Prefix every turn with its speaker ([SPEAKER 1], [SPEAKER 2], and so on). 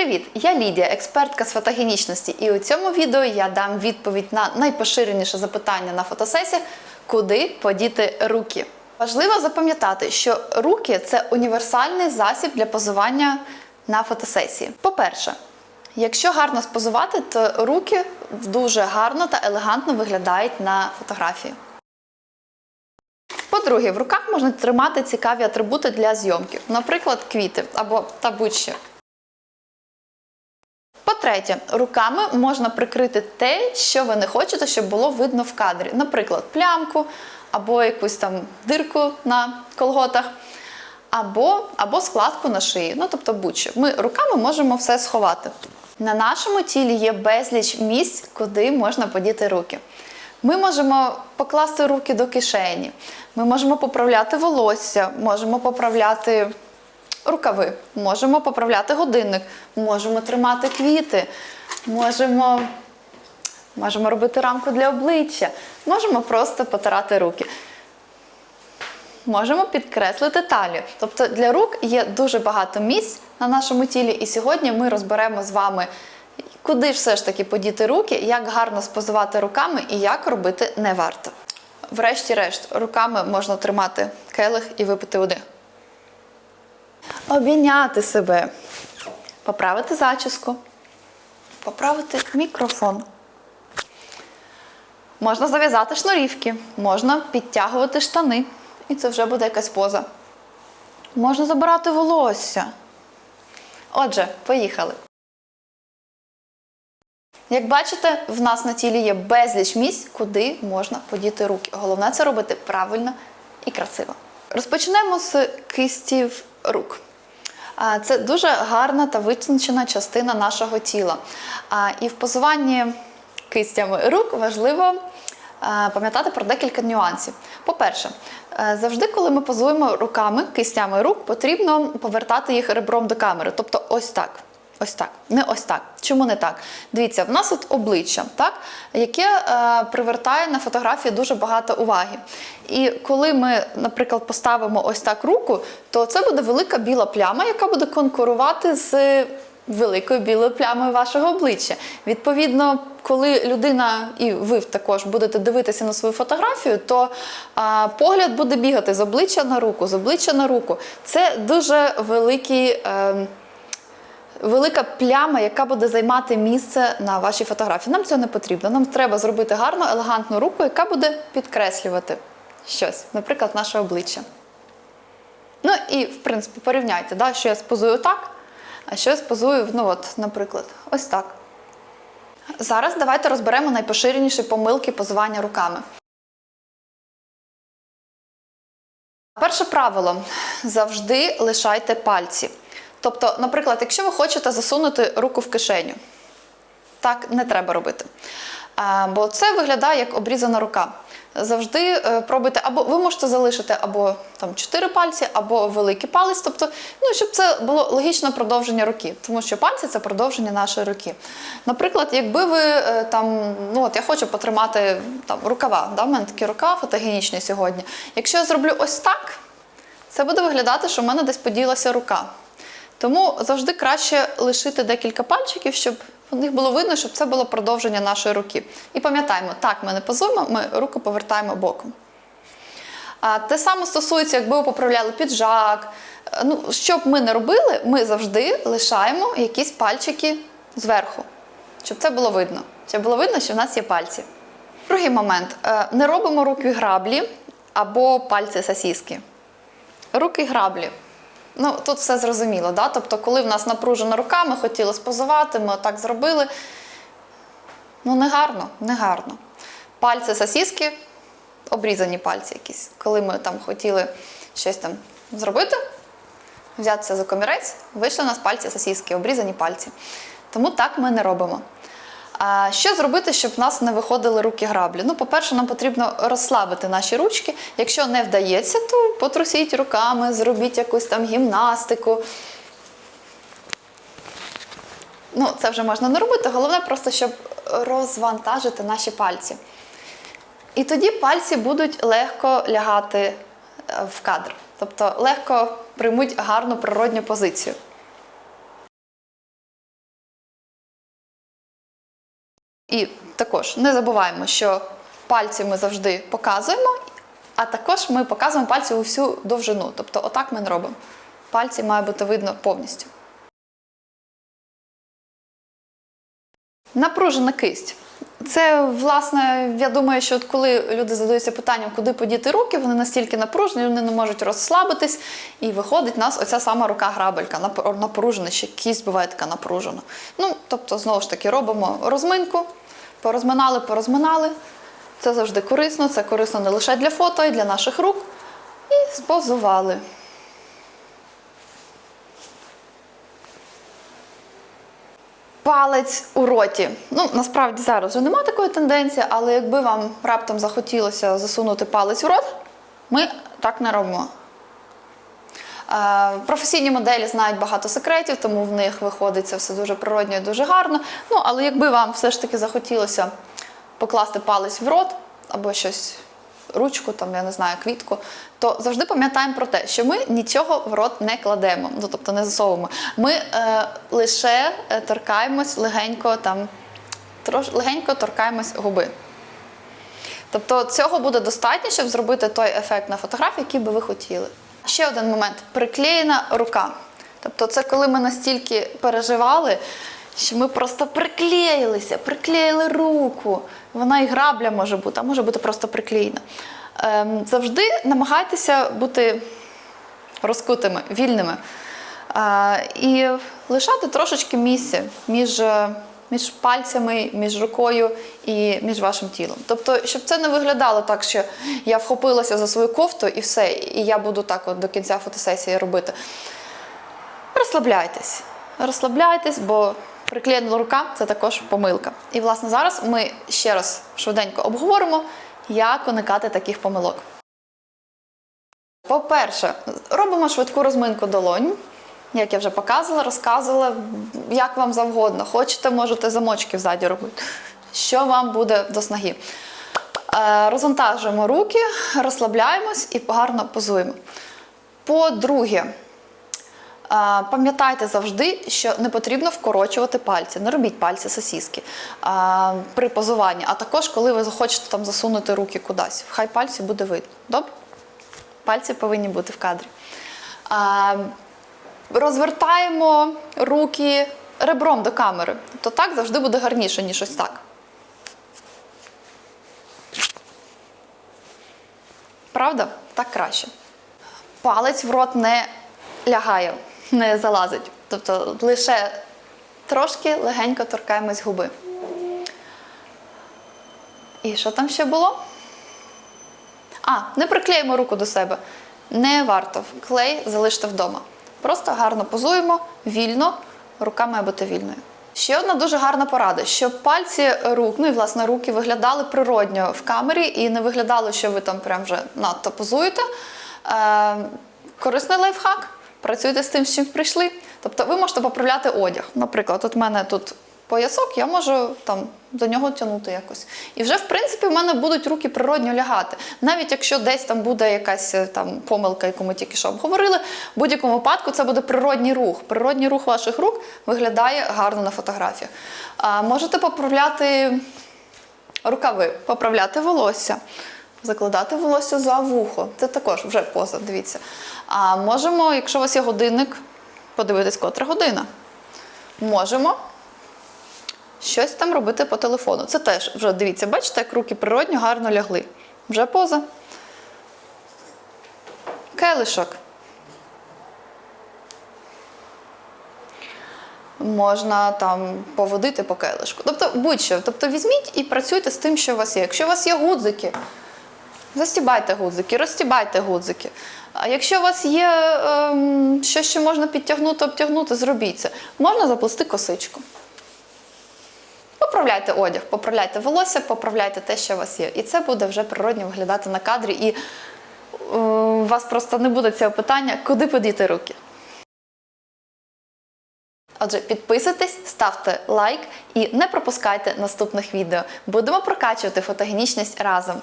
[SPEAKER 1] Привіт! Я Лідія, експертка з фотогенічності, і у цьому відео я дам відповідь на найпоширеніше запитання на фотосесіях, куди подіти руки. Важливо запам'ятати, що руки це універсальний засіб для позування на фотосесії. По-перше, якщо гарно спозувати, то руки дуже гарно та елегантно виглядають на фотографії. По-друге, в руках можна тримати цікаві атрибути для зйомки, наприклад, квіти або та По-третє, руками можна прикрити те, що ви не хочете, щоб було видно в кадрі. Наприклад, плямку або якусь там дирку на колготах, або, або складку на шиї. Ну, тобто будь-що. Ми руками можемо все сховати. На нашому тілі є безліч місць, куди можна подіти руки. Ми можемо покласти руки до кишені, ми можемо поправляти волосся, можемо поправляти рукави, можемо поправляти годинник, можемо тримати квіти, можемо, можемо робити рамку для обличчя, можемо просто потирати руки. Можемо підкреслити талію. Тобто для рук є дуже багато місць на нашому тілі, і сьогодні ми розберемо з вами, куди ж все ж таки подіти руки, як гарно спозувати руками і як робити не варто. Врешті-решт, руками можна тримати келих і випити води. Обійняти себе, поправити зачіску, поправити мікрофон. Можна зав'язати шнурівки, можна підтягувати штани, і це вже буде якась поза. Можна забирати волосся. Отже, поїхали. Як бачите, в нас на тілі є безліч місць, куди можна подіти руки. Головне це робити правильно і красиво. Розпочнемо з кистів рук. Це дуже гарна та витончена частина нашого тіла. І в позуванні кистями рук важливо пам'ятати про декілька нюансів. По-перше, завжди, коли ми позуємо руками, кистями рук, потрібно повертати їх ребром до камери. Тобто ось так. Ось так, не ось так. Чому не так? Дивіться, в нас от обличчя, так, яке е, привертає на фотографії дуже багато уваги. І коли ми, наприклад, поставимо ось так руку, то це буде велика біла пляма, яка буде конкурувати з великою білою плямою вашого обличчя. Відповідно, коли людина і ви також будете дивитися на свою фотографію, то а, погляд буде бігати з обличчя на руку, з обличчя на руку. Це дуже великий. Е, велика пляма, яка буде займати місце на вашій фотографії. Нам цього не потрібно. Нам треба зробити гарну, елегантну руку, яка буде підкреслювати щось, наприклад, наше обличчя. Ну і, в принципі, порівняйте, да, що я спозую так, а що я спозую, ну от, наприклад, ось так. Зараз давайте розберемо найпоширеніші помилки позування руками. Перше правило завжди лишайте пальці. Тобто, наприклад, якщо ви хочете засунути руку в кишеню, так не треба робити. Бо це виглядає як обрізана рука. Завжди е, пробуйте, або ви можете залишити або там 4 пальці, або великий палець, тобто, ну, щоб це було логічне продовження руки, тому що пальці це продовження нашої руки. Наприклад, якби ви е, там, ну от я хочу потримати там рукава, да, в мене такі рукава фотогенічні сьогодні. Якщо я зроблю ось так, це буде виглядати, що в мене десь поділася рука. Тому завжди краще лишити декілька пальчиків, щоб у них було видно, щоб це було продовження нашої руки. І пам'ятаємо, так, ми не позуємо, ми руку повертаємо боком. А те саме стосується, якби ви поправляли піджак. Ну, Що б ми не робили, ми завжди лишаємо якісь пальчики зверху, щоб це було видно. Щоб було видно, що в нас є пальці. Другий момент: не робимо руки граблі або пальці сосіски. Руки граблі. Ну, тут все зрозуміло, да? Тобто, коли в нас напружена рука, ми хотіли спозувати, ми отак зробили. Ну, не гарно, не гарно. Пальці сосіски, обрізані пальці якісь. Коли ми там хотіли щось там зробити, взятися за комірець, вийшли у нас пальці сосіски, обрізані пальці. Тому так ми не робимо. Що зробити, щоб в нас не виходили руки граблі? Ну, по-перше, нам потрібно розслабити наші ручки. Якщо не вдається, то потрусіть руками, зробіть якусь там гімнастику. Ну, це вже можна не робити. Головне просто, щоб розвантажити наші пальці. І тоді пальці будуть легко лягати в кадр. Тобто легко приймуть гарну природню позицію. І також не забуваємо, що пальці ми завжди показуємо, а також ми показуємо пальці у всю довжину. Тобто, отак ми не робимо. Пальці має бути видно повністю. Напружена кисть. Це, власне, я думаю, що от коли люди задаються питанням, куди подіти руки, вони настільки напружені, вони не можуть розслабитись, і виходить у нас оця сама рука-грабелька, нап- напружена, ще кість буває така напружена. Ну, тобто, знову ж таки, робимо розминку, порозминали, порозминали. Це завжди корисно, це корисно не лише для фото, і для наших рук. І спозували. Палець у роті. Ну, насправді зараз вже немає такої тенденції, але якби вам раптом захотілося засунути палець у рот, ми так не робимо. Е, Професійні моделі знають багато секретів, тому в них виходить це все дуже природньо і дуже гарно. Ну, але якби вам все ж таки захотілося покласти палець в рот або щось, ручку, там, я не знаю, квітку, то завжди пам'ятаємо про те, що ми нічого в рот не кладемо, ну, тобто не засовуємо. Ми е, лише е, торкаємось легенько, там, трош, легенько торкаємось губи. Тобто цього буде достатньо, щоб зробити той ефект на фотографії, який би ви хотіли. Ще один момент приклеєна рука. Тобто, це коли ми настільки переживали, що ми просто приклеїлися, приклеїли руку. Вона і грабля може бути, а може бути просто приклеєна. Ем, завжди намагайтеся бути розкутими, вільними. Е, і лишати трошечки місця між, е, між пальцями, між рукою і між вашим тілом. Тобто, щоб це не виглядало так, що я вхопилася за свою кофту і все, і я буду так от до кінця фотосесії робити. Розслабляйтесь. Розслабляйтесь, бо приклеєна рука це також помилка. І, власне, зараз ми ще раз швиденько обговоримо, як уникати таких помилок. По-перше, робимо швидку розминку долонь. Як я вже показувала, розказувала, як вам завгодно. Хочете, можете замочки ззаді робити. Що вам буде до снаги. Е, Розвантажуємо руки, розслабляємось і гарно позуємо. По-друге, е, пам'ятайте завжди, що не потрібно вкорочувати пальці. Не робіть пальці сосіски е, при позуванні, а також коли ви захочете там засунути руки кудись. Хай пальці буде видно. Добре? Пальці повинні бути в кадрі. Розвертаємо руки ребром до камери. То так завжди буде гарніше, ніж ось так. Правда? Так краще. Палець в рот не лягає, не залазить. Тобто лише трошки легенько торкаємось губи. І що там ще було? А, не приклеїмо руку до себе. Не варто. Клей залиште вдома. Просто гарно позуємо, вільно, рука має бути вільною. Ще одна дуже гарна порада, щоб пальці рук, ну і власне руки виглядали природньо в камері і не виглядало, що ви там прям вже надто позуєте. Е, корисний лайфхак. Працюйте з тим, з чим прийшли. Тобто ви можете поправляти одяг. Наприклад, от в мене тут поясок, я можу там до нього тягнути якось. І вже, в принципі, в мене будуть руки природньо лягати. Навіть якщо десь там буде якась е, там помилка, яку ми тільки що обговорили, в будь-якому випадку це буде природній рух. Природній рух ваших рук виглядає гарно на фотографіях. Можете поправляти рукави, поправляти волосся. Закладати волосся за вухо. Це також вже поза, дивіться. А можемо, якщо у вас є годинник, подивитись, котра година. Можемо щось там робити по телефону. Це теж вже дивіться, бачите, як руки природньо гарно лягли. Вже поза. Келишок. Можна там поводити по келишку. Тобто будь-що. Тобто візьміть і працюйте з тим, що у вас є. Якщо у вас є гудзики, застібайте гудзики, розстібайте гудзики. А якщо у вас є ем, щось, що можна підтягнути, обтягнути, зробіть це. Можна заплести косичку. Поправляйте одяг, поправляйте волосся, поправляйте те, що у вас є. І це буде вже природньо виглядати на кадрі. І е, у вас просто не буде цього питання, куди подіти руки. Отже, підписуйтесь, ставте лайк і не пропускайте наступних відео. Будемо прокачувати фотогенічність разом.